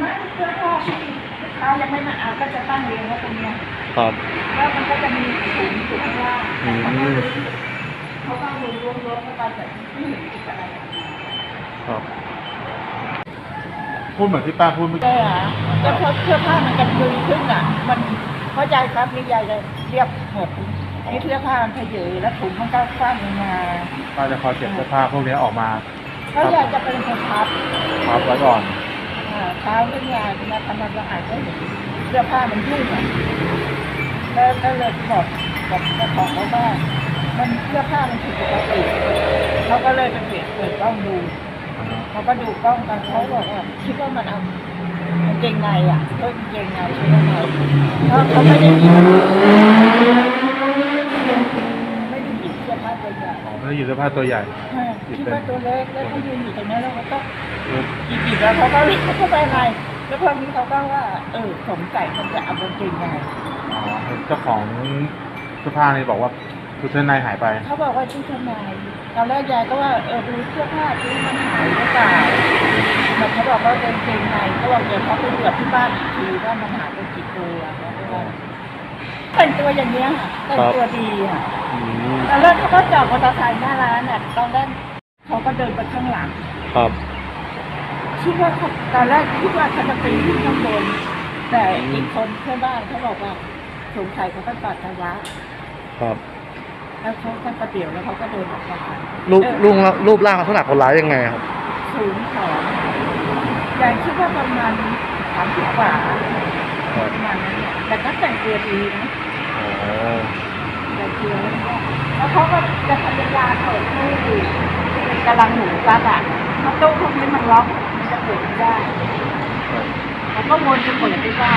ไม่เสื้อผ้าที่ลูกค้ายังไม่มาเอาก็จะตั้งเรียงไว้ตรงเนี้ยครับแล้วมันก็จะมีถุงอยู่ข้างล่างอืมเขาก็รวมรวมรวมเข้าไปแต่ไม่เห็นติดอะไรออกมาครับ พูดเหมือนที่ป้าพูดเมื่อแต่กี้อะก็เพราะเสื้อผ้ามันกระจุยขึ้นอะ มันเพราะยายครับนี่ยายจะเรียบหมดนี่เสื้อผ้ามันเฉยแล้วถุงมันก็คว้านลงมาป้าจะคอยเก็บเสื้อผ้าพวกนี้ออกมาเพราะยายจะเป็นคนพับพับไว้ก่อนอ่า เช้าขึ้นมามาทำความสะอาดก็เห็นเสื้อผ้ามันยุ่งอะแล้วก็เลยบอกกับเจ้าของเขาว่ามันเสื้อผ้ามันผิดปกติเขาก็เลยไปเปิดเปิดกล้องดูเขาก็ดูกล้องกันเขาบอกว่าคิดว่ามันเอาเกงในอะเพิ่งเกงในใช่ไหมเขาเขาไม่ได้หยิบไม่ได้หยิบเสื้อผ้าตัวใหญ่อ๋อไม่ได้อยู่เสื้อผ้าตัวใหญ่คิดว่าตัวเล็กแล้วเขายืนอยู่ตรงนั้นแล้วเขาก็หยิบหยิบแล้วเขาก็รีบเข้าไปในแล้วพอนี้เขาก็ว่าเออสงสัยมันจะเอากางเกงในอ๋อเจ้าของเสื้อผ้านี่บอกว่าชุดชั้นในหายไป เขาบอกว่าชุดชั้นในตอนแรกยายก็ว่าเออดูเสื้อผ้าที่มันหายหรือเปล่าแต่เขาบอกว่าเป็นกางเกงในเขาบอกเดี๋ยวเขาไปตรวจที่บ้านอีกทีว่ามันหายไปกี่ตัวเขาบอกว่า แต่งตัวอย่างเนี้ยค่ะแต่งตัวดีค่ะอืมตอนแรกเขาก็จอดมอเตอร์ไซค์หน้าร้านเนี่ยตอนแรกเขาก็เดินไปข้างหลังครับ คิดว่าเขาตอนแรกคิดว่าเขาจะปีนขึ้นข้างบน แต่อีกคนเพื่อนบ้านเขาบอกว่าสงสัยเขาไปปัสสาวะครับแล้วเขาก็ประเดี๋ยวแล้วเขาก็เดินออกมารูปเออรูปรูปร่างลักษณะคนร้ายยังไงครับ สูงสองยายคิดว่าประมาณสามสิบกว่า ประมาณนั้นเนี่ยแต่ก็แต่งตัวดีนะอ๋อแต่งตัวแล้วก็แล้วเขาก็จะพยายามเปิดตู้กำลังหมูกระดาษเพราะตู้พวกนี้มันล็อกมันจะเปิดไม่ได้ครับแล้วก็วนจะเปิดไม่ได้